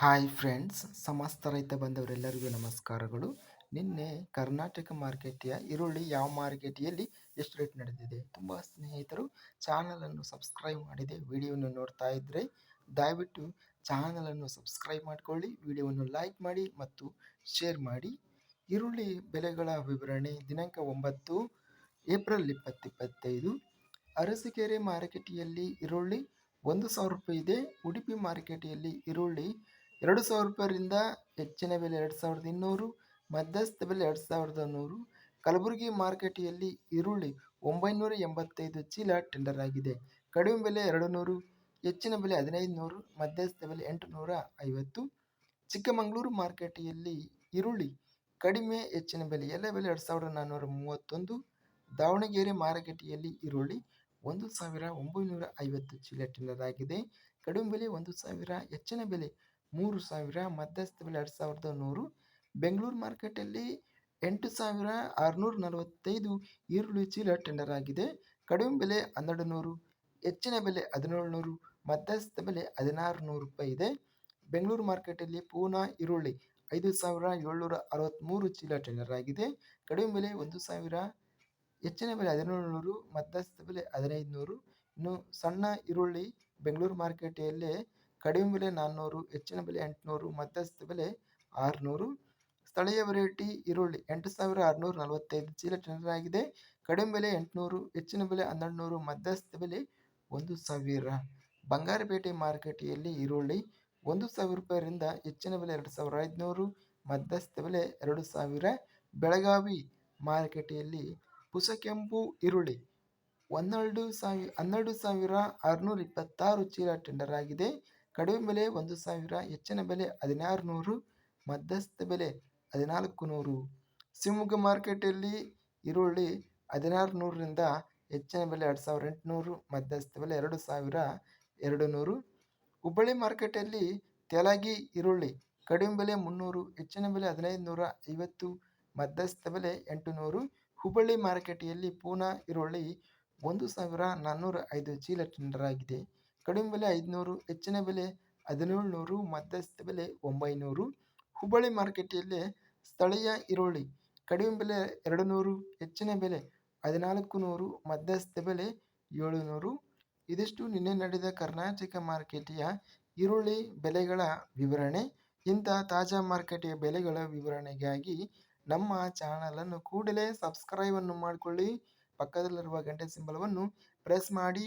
Hi friends, ಸಮಸ್ತ ರೈತ ಬಂದವರೆಲ್ಲರಿಗೂ ನಮಸ್ಕಾರಗಳು. ನಿನ್ನೆ ಕರ್ನಾಟಕ ಮಾರ್ಕೆಟಿಯ ಈರುಳ್ಳಿ ಯಾವ ಮಾರ್ಕೆಟಿಯಲ್ಲಿ ಎಷ್ಟು ರೇಟ್ ನಡೆದಿದೆ ತುಂಬ ಸ್ನೇಹಿತರು ಚಾನಲನ್ನು ಸಬ್ಸ್ಕ್ರೈಬ್ ಮಾಡಿದೆ, ವಿಡಿಯೋವನ್ನು ನೋಡ್ತಾ ಇದ್ದರೆ ದಯವಿಟ್ಟು ಚಾನಲನ್ನು ಸಬ್ಸ್ಕ್ರೈಬ್ ಮಾಡಿಕೊಳ್ಳಿ, ವಿಡಿಯೋವನ್ನು ಲೈಕ್ ಮಾಡಿ ಮತ್ತು ಶೇರ್ ಮಾಡಿ. ಈರುಳ್ಳಿ ಬೆಲೆಗಳ ವಿವರಣೆ ದಿನಾಂಕ ಒಂಬತ್ತು, ಏಪ್ರಿಲ್ ಇಪ್ಪತ್ತಿಪ್ಪತ್ತೈದು ಅರಸಿಕೆರೆ ಮಾರುಕಟ್ಟೆಯಲ್ಲಿ ಈರುಳ್ಳಿ ಒಂದು ಸಾವಿರ ರೂಪಾಯಿ ಇದೆ, ಉಡುಪಿ ಮಾರುಕಟ್ಟೆಯಲ್ಲಿ ಈರುಳ್ಳಿ ಎರಡು ಸಾವಿರ ರೂಪಾಯಿಯಿಂದ ಹೆಚ್ಚಿನ ಬೆಲೆ ಎರಡು ಸಾವಿರದ ಇನ್ನೂರು, ಮಧ್ಯಸ್ಥ ಬೆಲೆ ಎರಡು ಸಾವಿರದ ನೂರು. ಕಲಬುರಗಿ ಮಾರುಕಟ್ಟೆಯಲ್ಲಿ ಈರುಳ್ಳಿ ಒಂಬೈನೂರ ಎಂಬತ್ತೈದು ಚೀಲ ಟೆಂಡರ್ ಆಗಿದೆ. ಕಡಿಮೆ ಬೆಲೆ ಎರಡು ನೂರು, ಹೆಚ್ಚಿನ ಬೆಲೆ ಹದಿನೈದು ನೂರು, ಮಧ್ಯಸ್ಥ ಬೆಲೆ ಎಂಟು ನೂರ ಐವತ್ತು ಚಿಕ್ಕಮಗಳೂರು ಮಾರುಕಟ್ಟೆಯಲ್ಲಿ ಈರುಳ್ಳಿ ಕಡಿಮೆ, ಹೆಚ್ಚಿನ ಬೆಲೆ ಎಲ್ಲ ಬೆಲೆ ಎರಡು ಸಾವಿರದ ನಾನ್ನೂರ ಮೂವತ್ತೊಂದು. ದಾವಣಗೆರೆ ಮಾರುಕಟ್ಟೆಯಲ್ಲಿ ಈರುಳ್ಳಿ ಒಂದು ಸಾವಿರ ಒಂಬೈನೂರ ಐವತ್ತು ಚೀಲ ಟೆಂಡರ್ ಆಗಿದೆ. ಕಡಿಮೆ ಬೆಲೆ ಒಂದು ಸಾವಿರ, ಹೆಚ್ಚಿನ ಬೆಲೆ ಮೂರು ಸಾವಿರ ಮಧ್ಯಸ್ಥ ಬೆಲೆ ಎರಡು ಸಾವಿರದ ನೂರು. ಬೆಂಗಳೂರು ಮಾರ್ಕೆಟಲ್ಲಿ ಎಂಟು ಸಾವಿರ ಆರುನೂರ ನಲವತ್ತೈದು ಈರುಳ್ಳಿ ಚೀಲ ಟೆಂಡರ್ ಆಗಿದೆ. ಕಡಿಮೆ ಬೆಲೆ ಹನ್ನೆರಡು ನೂರು, ಹೆಚ್ಚಿನ ಬೆಲೆ ಹದಿನೇಳು ನೂರು ಮಧ್ಯಸ್ಥ ಬೆಲೆ ಹದಿನಾರು ನೂರು ರೂಪಾಯಿ ಇದೆ. ಬೆಂಗಳೂರು ಮಾರ್ಕೆಟಲ್ಲಿ ಪೂನಾ ಈರುಳ್ಳಿ ಐದು ಸಾವಿರ ಏಳ್ನೂರ ಅರವತ್ತ್ಮೂರು ಚೀಲ ಟೆಂಡರ್ ಆಗಿದೆ. ಕಡಿಮೆ ಬೆಲೆ ಒಂದು ಸಾವಿರ, ಹೆಚ್ಚಿನ ಬೆಲೆ ಹದಿನೇಳು ನೂರು ಮಧ್ಯಸ್ಥ ಬೆಲೆ ಹದಿನೈದು ನೂರು. ಇನ್ನು ಸಣ್ಣ ಈರುಳ್ಳಿ ಬೆಂಗಳೂರು ಮಾರ್ಕೆಟೆಯಲ್ಲೇ ಕಡಿಮೆ ಬೆಲೆ ನಾನ್ನೂರು, ಹೆಚ್ಚಿನ ಬೆಲೆ ಎಂಟುನೂರು ಮಧ್ಯಸ್ಥ ಬೆಲೆ ಆರುನೂರು. ಸ್ಥಳೀಯ ವೆರೈಟಿ ಈರುಳ್ಳಿ ಎಂಟು ಸಾವಿರ ಆರುನೂರ ನಲವತ್ತೈದು ಚೀಲ ಟೆಂಡರ್ ಆಗಿದೆ. ಕಡಿಮೆ ಬೆಲೆ ಎಂಟುನೂರು, ಹೆಚ್ಚಿನ ಬೆಲೆ ಹನ್ನೆರಡು ನೂರು ಮಧ್ಯಸ್ಥ ಬೆಲೆ ಒಂದು ಸಾವಿರ. ಬಂಗಾರಪೇಟೆ ಮಾರುಕಟ್ಟೆಯಲ್ಲಿ ಈರುಳ್ಳಿ ಒಂದು ಸಾವಿರ ರೂಪಾಯಿಯಿಂದ ಹೆಚ್ಚಿನ ಬೆಲೆ ಎರಡು ಸಾವಿರ ಐದುನೂರು ಮಧ್ಯಸ್ಥ ಬೆಲೆ ಎರಡು ಸಾವಿರ. ಬೆಳಗಾವಿ ಮಾರುಕಟ್ಟೆಯಲ್ಲಿ ಪುಸಕೆಂಪು ಈರುಳ್ಳಿ ಹನ್ನೆರಡು ಸಾವಿರ ಹನ್ನೆರಡು ಸಾವಿರ ಆರುನೂರ ಇಪ್ಪತ್ತಾರು ಚೀಲ ಟೆಂಡರ್ ಆಗಿದೆ. ಕಡಿಮೆ ಬೆಲೆ ಒಂದು ಸಾವಿರ, ಹೆಚ್ಚಿನ ಬೆಲೆ ಹದಿನಾರು ನೂರು ಮಧ್ಯಸ್ಥ ಬೆಲೆ ಹದಿನಾಲ್ಕು ನೂರು ಶಿವಮೊಗ್ಗ ಮಾರ್ಕೆಟಲ್ಲಿ ಈರುಳ್ಳಿ ಹದಿನಾರು ನೂರರಿಂದ ಹೆಚ್ಚಿನ ಬೆಲೆ ಎರಡು ಸಾವಿರ ಎಂಟುನೂರು, ಮಧ್ಯಸ್ಥ ಬೆಲೆ ಎರಡು ಸಾವಿರ ಎರಡು ನೂರು ಹುಬ್ಬಳ್ಳಿ ಮಾರ್ಕೆಟಲ್ಲಿ ತೆಲಗಿ ಈರುಳ್ಳಿ ಕಡಿಮೆ ಬೆಲೆ ಮುನ್ನೂರು, ಹೆಚ್ಚಿನ ಬೆಲೆ ಹದಿನೈದು ನೂರ ಐವತ್ತು, ಮಧ್ಯಸ್ಥ ಬೆಲೆ ಎಂಟು ನೂರು ಹುಬ್ಬಳ್ಳಿ ಮಾರುಕಟ್ಟೆಯಲ್ಲಿ ಪೂನಾ ಈರುಳ್ಳಿ ಒಂದು ಸಾವಿರ ನಾನ್ನೂರ ಐದು ಚೀಲ ಟೆಂಡರ್ ಆಗಿದೆ ಕಡಿಮೆ ಬೆಲೆ ಐದುನೂರು, ಹೆಚ್ಚಿನ ಬೆಲೆ ಹದಿನೇಳು ನೂರು ಮಧ್ಯಸ್ಥ ಬೆಲೆ ಒಂಬೈನೂರು. ಹುಬ್ಬಳ್ಳಿ ಮಾರುಕಟ್ಟೆಯಲ್ಲಿ ಸ್ಥಳೀಯ ಈರುಳ್ಳಿ ಕಡಿಮೆ ಬೆಲೆ ಎರಡು ನೂರು ಹೆಚ್ಚಿನ ಬೆಲೆ ಹದಿನಾಲ್ಕು ನೂರು ಮಧ್ಯಸ್ಥ ಬೆಲೆ ಏಳುನೂರು. ಇದಿಷ್ಟು ನಿನ್ನೆ ನಡೆದ ಕರ್ನಾಟಕ ಮಾರ್ಕೆಟಿಯ ಈರುಳ್ಳಿ ಬೆಲೆಗಳ ವಿವರಣೆ. ಇಂಥ ತಾಜಾ ಮಾರುಕಟ್ಟೆಯ ಬೆಲೆಗಳ ವಿವರಣೆಗಾಗಿ ನಮ್ಮ ಚಾನಲನ್ನು ಕೂಡಲೇ ಸಬ್ಸ್ಕ್ರೈಬನ್ನು ಮಾಡಿಕೊಳ್ಳಿ. ಪಕ್ಕದಲ್ಲಿರುವ ಗಂಟೆ ಸಿಂಬಲವನ್ನು ಪ್ರೆಸ್ ಮಾಡಿ.